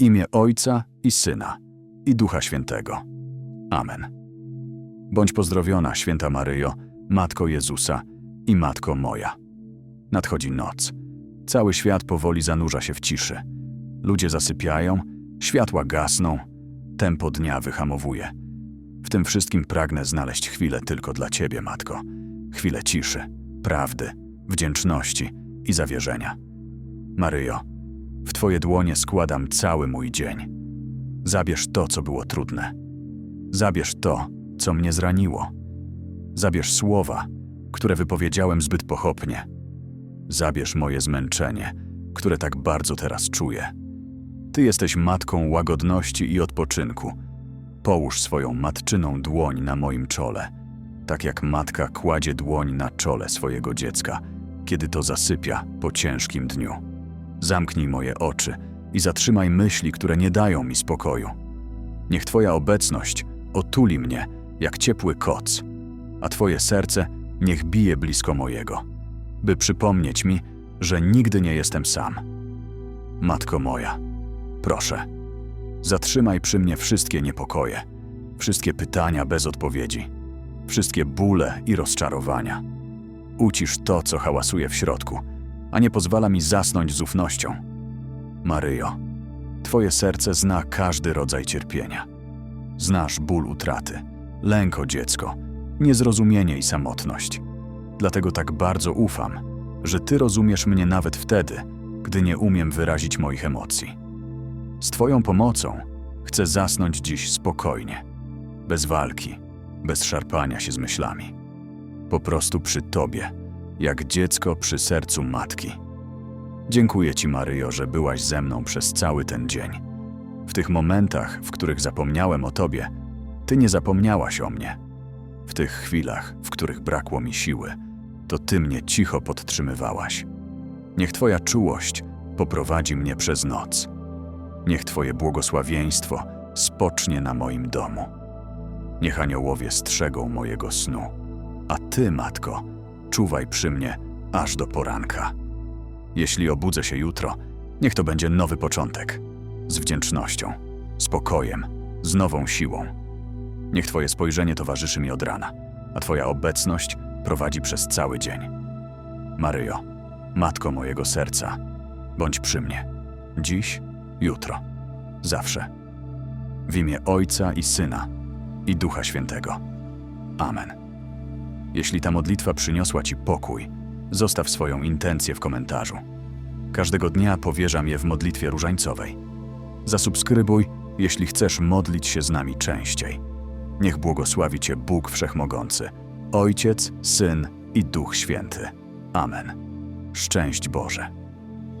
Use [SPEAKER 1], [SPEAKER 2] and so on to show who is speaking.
[SPEAKER 1] Imię Ojca i Syna i Ducha Świętego. Amen. Bądź pozdrowiona, święta Maryjo, Matko Jezusa i Matko moja. Nadchodzi noc. Cały świat powoli zanurza się w ciszy. Ludzie zasypiają, światła gasną, tempo dnia wyhamowuje. W tym wszystkim pragnę znaleźć chwilę tylko dla Ciebie, Matko. Chwilę ciszy, prawdy, wdzięczności i zawierzenia. Maryjo, w Twoje dłonie składam cały mój dzień. Zabierz to, co było trudne. Zabierz to, co mnie zraniło. Zabierz słowa, które wypowiedziałem zbyt pochopnie. Zabierz moje zmęczenie, które tak bardzo teraz czuję. Ty jesteś matką łagodności i odpoczynku. Połóż swoją matczyną dłoń na moim czole, tak jak matka kładzie dłoń na czole swojego dziecka, kiedy to zasypia po ciężkim dniu. Zamknij moje oczy i zatrzymaj myśli, które nie dają mi spokoju. Niech Twoja obecność otuli mnie jak ciepły koc, a Twoje serce niech bije blisko mojego, by przypomnieć mi, że nigdy nie jestem sam. Matko moja, proszę, zatrzymaj przy mnie wszystkie niepokoje, wszystkie pytania bez odpowiedzi, wszystkie bóle i rozczarowania. Ucisz to, co hałasuje w środku, a nie pozwala mi zasnąć z ufnością. Maryjo, Twoje serce zna każdy rodzaj cierpienia. Znasz ból utraty, lęk o dziecko, niezrozumienie i samotność. Dlatego tak bardzo ufam, że Ty rozumiesz mnie nawet wtedy, gdy nie umiem wyrazić moich emocji. Z Twoją pomocą chcę zasnąć dziś spokojnie, bez walki, bez szarpania się z myślami. Po prostu przy Tobie, jak dziecko przy sercu matki. Dziękuję Ci, Maryjo, że byłaś ze mną przez cały ten dzień. W tych momentach, w których zapomniałem o Tobie, Ty nie zapomniałaś o mnie. W tych chwilach, w których brakło mi siły, to Ty mnie cicho podtrzymywałaś. Niech Twoja czułość poprowadzi mnie przez noc. Niech Twoje błogosławieństwo spocznie na moim domu. Niech aniołowie strzegą mojego snu, a Ty, Matko, czuwaj przy mnie aż do poranka. Jeśli obudzę się jutro, niech to będzie nowy początek. Z wdzięcznością, spokojem, z nową siłą. Niech Twoje spojrzenie towarzyszy mi od rana, a Twoja obecność prowadzi przez cały dzień. Maryjo, Matko mojego serca, bądź przy mnie. Dziś, jutro, zawsze. W imię Ojca i Syna i Ducha Świętego. Amen. Jeśli ta modlitwa przyniosła Ci pokój, zostaw swoją intencję w komentarzu. Każdego dnia powierzam je w modlitwie różańcowej. Zasubskrybuj, jeśli chcesz modlić się z nami częściej. Niech błogosławi Cię Bóg Wszechmogący, Ojciec, Syn i Duch Święty. Amen. Szczęść Boże.